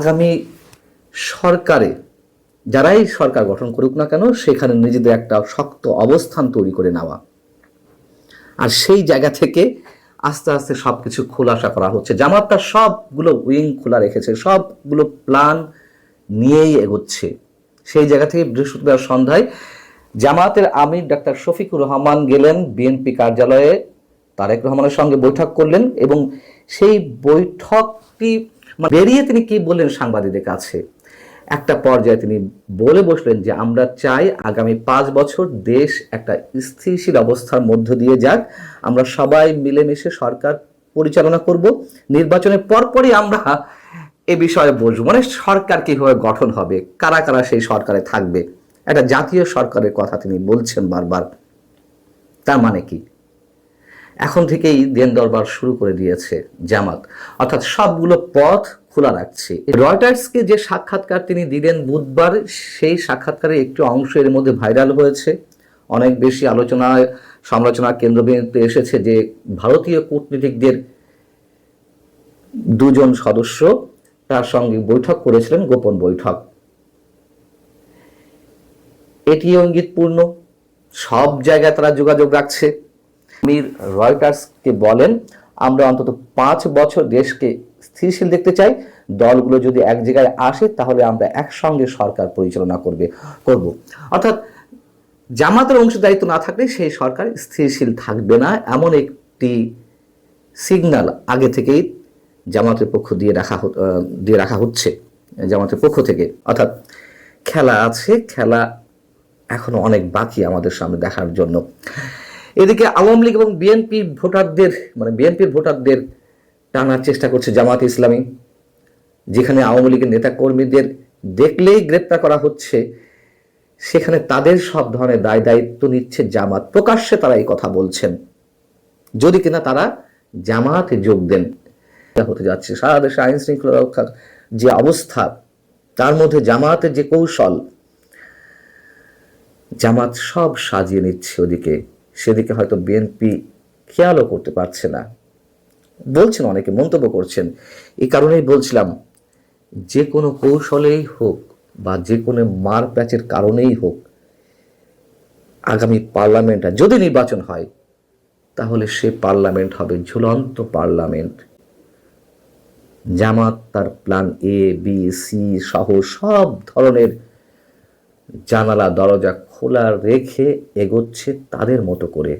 আগামী সরকারে যারাই সরকার গঠন করুক না কেন, সেখানে নিজেদের একটা শক্ত অবস্থান তৈরি করে নেওয়া। আর সেই জায়গা থেকে আস্তে আস্তে সব কিছু খোলাসা করা হচ্ছে। জামাতটা সবগুলো উইং খোলা রেখেছে, সবগুলো প্ল্যান নিয়েই এগোচ্ছে। সেই জায়গা থেকে বৃহস্পতিবার সন্ধ্যায় জামাতের আমির ডাক্তার শফিকুর রহমান গেলেন বিএনপি কার্যালয়ে। তারেক রহমানের সঙ্গে বৈঠক করলেন এবং সেই বৈঠকটি বেরিয়ে তিনি কি বললেন সাংবাদিকদের কাছে? একটা পর্যায়ে তিনি বলে বসলেন যে, আমরা চাই আগামী পাঁচ বছর দেশ একটা স্থিতিশীল অবস্থার মধ্য দিয়ে যাক। আমরা সবাই মিলেমিশে সরকার পরিচালনা করব। নির্বাচনের পরপরই আমরা এ বিষয়ে বলব মানে সরকার কীভাবে গঠন হবে? কারা কারা সেই সরকারে থাকবে? একটা জাতীয় সরকারের কথা তিনি বলছেন বারবার। তার মানে কি? এখন থেকেই দেন দরবার শুরু করে দিয়েছে জামাত। অর্থাৎ সবগুলো পথ খোলা রাখছে। রয়টার্সকে যে সাক্ষাৎকার তিনি দিলেন বুধবার, সেই সাক্ষাৎকারের একটি অংশ এর মধ্যে ভাইরাল হয়েছে। অনেক বেশি আলোচনায় সমালোচনার কেন্দ্রবিন্দুতে এসেছে যে ভারতীয় কূটনীতিকদের দুজন সদস্য তার সঙ্গে বৈঠক করেছিলেন, গোপন বৈঠক। এটিও ইঙ্গিতপূর্ণ। সব জায়গায় তারা যোগাযোগ রাখছে। আমির রয়টার্সকে বলেন, আমরা অন্তত পাঁচ বছর দেশকে স্থিতিশীল দেখতে চাই। দলগুলো যদি এক জায়গায় আসে, তাহলে আমরা একসঙ্গে সরকার পরিচালনা করবে, করব। অর্থাৎ জামাতের অংশদায়িত্ব না থাকলে সেই সরকার স্থিতিশীল থাকবে না, এমন একটি সিগন্যাল আগে থেকেই জামাতের পক্ষ দিয়ে রাখা দিয়ে রাখা হচ্ছে, জামাতের পক্ষ থেকে। অর্থাৎ খেলা আছে, খেলা এখনও অনেক বাকি আমাদের সামনে দেখার জন্য। এদিকে আওয়ামী লীগ এবং বিএনপি ভোটারদের মানে বিএনপির ভোটারদের টানার চেষ্টা করছে জামাত ইসলামী, যেখানে আওয়ামী লীগের নেতা কর্মীদের দেখলেই গ্রেপ্তার করা হচ্ছে। সেখানে তাদের সব ধরনের দায় দায়িত্ব নিচ্ছে জামাত। প্রকাশ্যে তারা এই কথা বলছেন। যদি কিনা তারা জামাতে যোগ দেন হতে যাচ্ছে। সারা দেশে আইন শৃঙ্খলা রক্ষার যে অবস্থা, তার মধ্যে জামাতের যে কৌশল, জামাত সব সাজিয়ে নিচ্ছে ওদিকে। সেদিকে হয়তো বিএনপি খেয়ালও করতে পারছে না। বলছেন অনেকে, মন্তব্য করছেন। এই কারণেই বলছিলাম, যে কোনো কৌশলেই হোক বা যে কোনো মার প্যাচের কারণেই হোক, আগামী পার্লামেন্ট যদি নির্বাচন হয়, তাহলে সে পার্লামেন্ট হবে ঝুলন্ত পার্লামেন্ট। জামাত তার প্ল্যান এ বি সি সহ সব ধরনের জানালা দরজা খোলা রেখে এগোচ্ছে তাদের মতো করে।